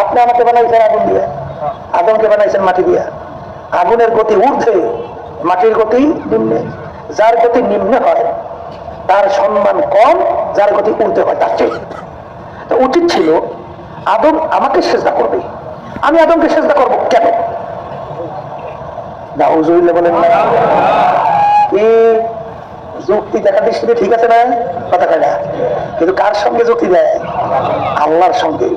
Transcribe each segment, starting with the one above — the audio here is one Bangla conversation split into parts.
আপনি আমাকে বানাইছেন আগুন দিয়ে। আগুনকে বানাইছেন মাটি দিয়া। আগুনের গতি ঊর্ধ্বে, মাটির গতি নিম্নে। যার গতি নিম্নে হয়, তার সম্মান কম, যার গতি ঊর্ধ্বে হয়, তার চেয়ে। তো উচিত ছিল, আদম আমাকে সেজদা করবে। আমি আদমকে সেজদা করব কেন? বলেন যুক্তি দেখা দৃষ্টিতে ঠিক আছে না? কথা কয় কিন্তু কার সঙ্গে যুক্তি দেয়? আল্লাহর সঙ্গে।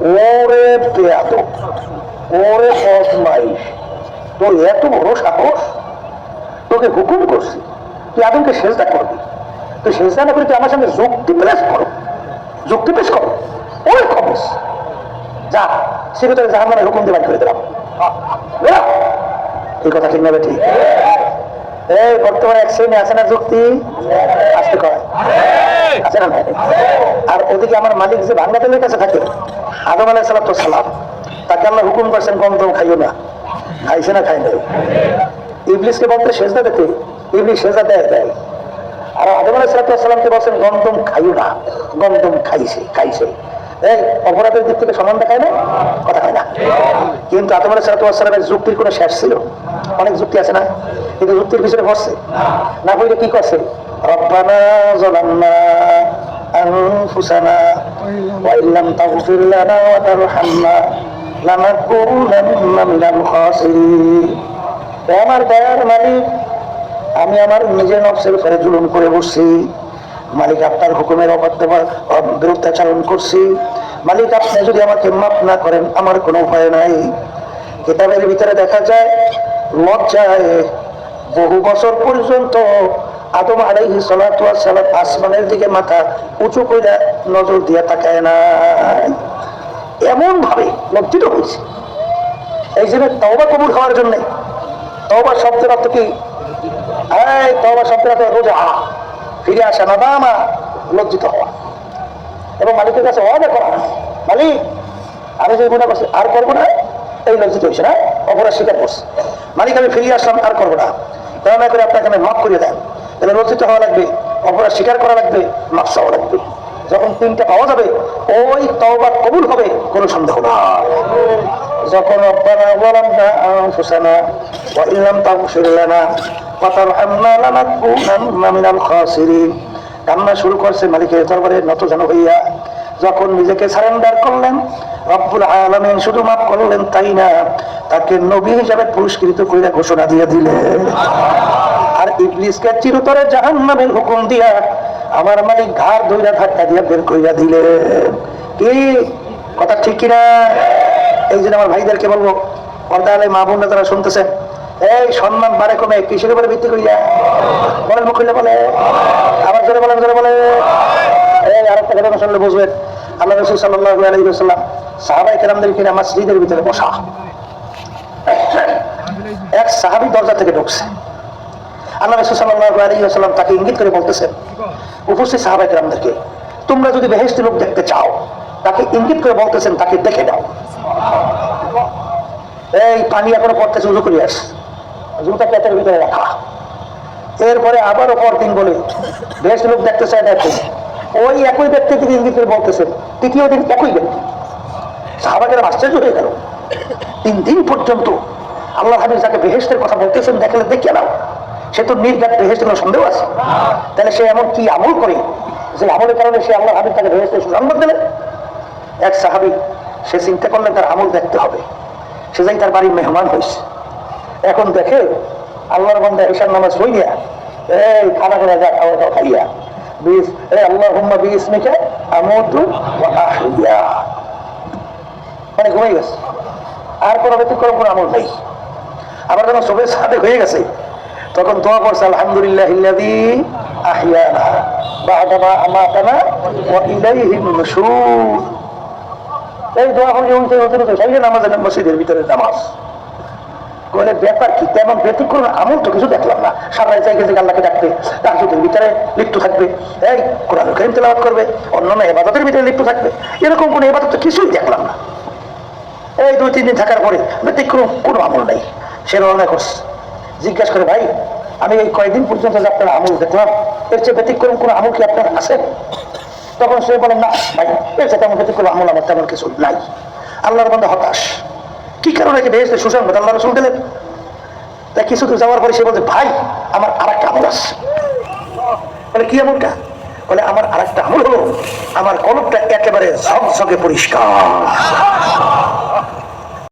ওরে পেয়াদ ওরে বদমাই তোর এত বড় সাহস? তোকে হুকুম করছি তুই আদমকে সেজদা করবি। তুই সেজদা না করে তুই আমার সঙ্গে যুক্তি পেশ করো। যুক্তি পেশ করো। ওই খবর। যা সে ভিতরে জাহান নামে হুকুম দিয়ে করে দিলাম। এই কথা ঠিক নেবে ঠিক। এই বর্তমানে এক শ্রেণি আছে না যুক্তি? আসতে কয়। আছে না আর ওদিকে আমার মালিক যে ভাঙ্গা তেলের কাছে থাকে আদম আলাহ সালাম, তাকে আল্লাহ হুকুম করছেন গন্ধম খাইও না। খাইছে না খাই নাই। ইবলিসকে বলতে সেজদা দিতে ইবলিস সেজদা দেয় দেয়। আর আদম আলাহ সালামকে বলছেন গন্ধম খাইও না গন্ধম খাইছে খাইছে। এই অপরাধের দিক থেকে সমান দেখায় না কথা হয় না। কিন্তু আদম আলাহ সালামের যুক্তির কোনো শেষ ছিল? অনেক যুক্তি আছে না? কিন্তু যুক্তির পিছনে বসছে না বইলে কি করছে? রব্বানা জলান্না أنفسنا وإن لم تغفر لنا وترحمنا لنكونن من الخاسرين হে আমার দয়ার মালিক আমি আমার নিজের নফসের উপরে জুলুম করে বসছি মালিক আপনার হুকুমের অবাধ্য বিরুদ্ধাচারণ করছি মালিক আপনি যদি আমাকে মাফ না করেন আমার কোনো উপায় নাই কিতাবের ভিতরে দেখা যায় লজ্জায় বহু বছর পর্যন্ত আদম আলাইহি সালাম আসমানের দিকে মাথা উঁচু কইরা নজর দিয়া তাকায় না এমন ভাবে লজ্জিত হয়েছে। এই জন্য তওবা কবুল হওয়ার জন্য। তওবা শব্দের অর্থ কি? এই তওবা শব্দের অর্থ রোজা। ফিরে আসা না দামা লজ্জিত হওয়া। এবং মালিকের কাছে ওয়াদা করা মালিক, আমি যে গুণা করছি, আর করব না, এই লজ্জিত হয়েছে না, অপরাধ স্বীকার করছে। মালিক, আমি ফিরিয়ে আসলাম, আর করব না। দয়া করে আপনাকে আমি মাফ করিয়ে দেন। তাহলে লজ্জিত হওয়া লাগবে, অপরাধ স্বীকার করা লাগবে মাফ চাওয়া লাগবে। যখন তিনটা পাওয়া যাবে, ওই তওবা কবুল হবে, কোনো সন্দেহ না। যখন কান্না শুরু করছে মালিকের দরবারে নত যেন হইয়া। যখন নিজেকে সারেন্ডার করলেন, রব্বুল আলামিন শুধু মাফ করলেন তাই না, তাকে নবী হিসাবে পুরস্কৃত করে ঘোষণা দিয়ে দিলেন। ইবলিসকে চিরতরে জাহান্নামের হুকুম দিয়া আমার মালিক ঘাড় ধইরা ধাক্কা দিয়া বের কইরা দিলে। কি? কথা ঠিক কিনা? এই জন্য আমার ভাইদেরকে বলব পর্দা আলাই মা বোনরা যারা শুনতেছেন এই সম্মান বাড়ে কমে, কিসের উপরে ভিত্তি করিয়া? বলেন মুখিলে বলে। আবার জোরে বলেন, জোরে বলে। এই আর একটা ঘটনা শুনলে বুঝবেন। আল্লাহ রসুল সাল্লাহ আলাইহি সাল্লাম সাহাবাই কেরামদের কিনা মসজিদের ভিতরে বসা। এক সাহাবি দরজা থেকে ঢুকছে। আল্লাহ রসুল সাল্লাহ আলাইহি সাল্লাম তাকে ইঙ্গিত করে বলতেছেন, উপস্থিত সাহাবাই কেরামদেরকে, তোমরা যদি বেহেস্তি লোক দেখতে চাও, তাকে ইঙ্গিত করে বলতেছেন, তাকে দেখে দাও এই পানি এখনও পড়তেছে, উজু করে আস। জুতা পেটের ভিতরে রাখা। এরপরে আবারও পরদিন বলে বেশ লোক দেখতে চায় দেখো ওই একই ব্যক্তি থেকে ইঙ্গিত করে বলতেছেন, তৃতীয় দিন একই ব্যক্তি। সাহাবাগের আশ্চর্য হয়ে গেল। তিন দিন পর্যন্ত আল্লাহ হাবিজ যাকে বেহেস্তের কথা বলতেছেন, দেখলে দেখে নাও। সে তো নির্ঘাত বেহেস্তের কোনো সন্দেহ আছে? তাহলে সে এমন কি আমল করে যে আমলের কারণে সে আল্লাহ হাবিজ তাকে বেহেস্তের সুসংবাদ দেবেন এক সাহাবি, সে চিন্তা করলেন, তার আমল দেখতে হবে। সে যাই তার বাড়ির মেহমান হয়েছে। এখন দেখে আল্লাহর বন্ধা ঈশান নামাজ হইয়া এই, খানা করে যা, খাওয়া, দাওয়া, খাইয়া। বিস, এ আল্লাহ হুম্মা বিস মিকে আমতু মানে ঘুমাই গেছে। আর কোনো ব্যতিক্রম, কোনো আমল নেই। আবার যখন সবের সাথে হয়ে গেছে তখন দোয়া করছে, আলহামদুলিল্লাহ ভিতরে তো কিছু দেখলাম না। ডাকবে তার ভিতরে লিপ্ত থাকবে। এই কোরআন করিম তেলাওয়াত করবে, অন্যান্য এবাদতের ভিতরে লিপ্ত থাকবে। এরকম কোনো এবাদত তো কিছুই দেখলাম না। এই দুই, তিন দিন থাকার পরে ব্যতিক্রম কোনো আমল নেই। সে রওনা করছে। জিজ্ঞাসা করে, ভাই, আমি এই কয়েকদিন পর্যন্ত যে আপনার আমল দেখলাম, এর চেয়ে ব্যতিক্রম কোনো আমল কি আপনার আছে? তখন সে বলেন না, ভাই, এর চেয়ে তেমন ব্যতিক্রম আমল আমার তেমন কিছু নাই। আল্লাহর বন্ধু হতাশ। কি কারণে কি বেহেস্তে সুসংবাদ আল্লাহ রসুল দিলেন? তাই কিছু দূর যাওয়ার পরে সে বলছে, ভাই, আমার আর একটা আমল আছে। বলে, কি আমলটা? বলে, আমার আর একটা আমল হলো, আমার কলবটা একেবারে ঝকঝকে পরিষ্কার।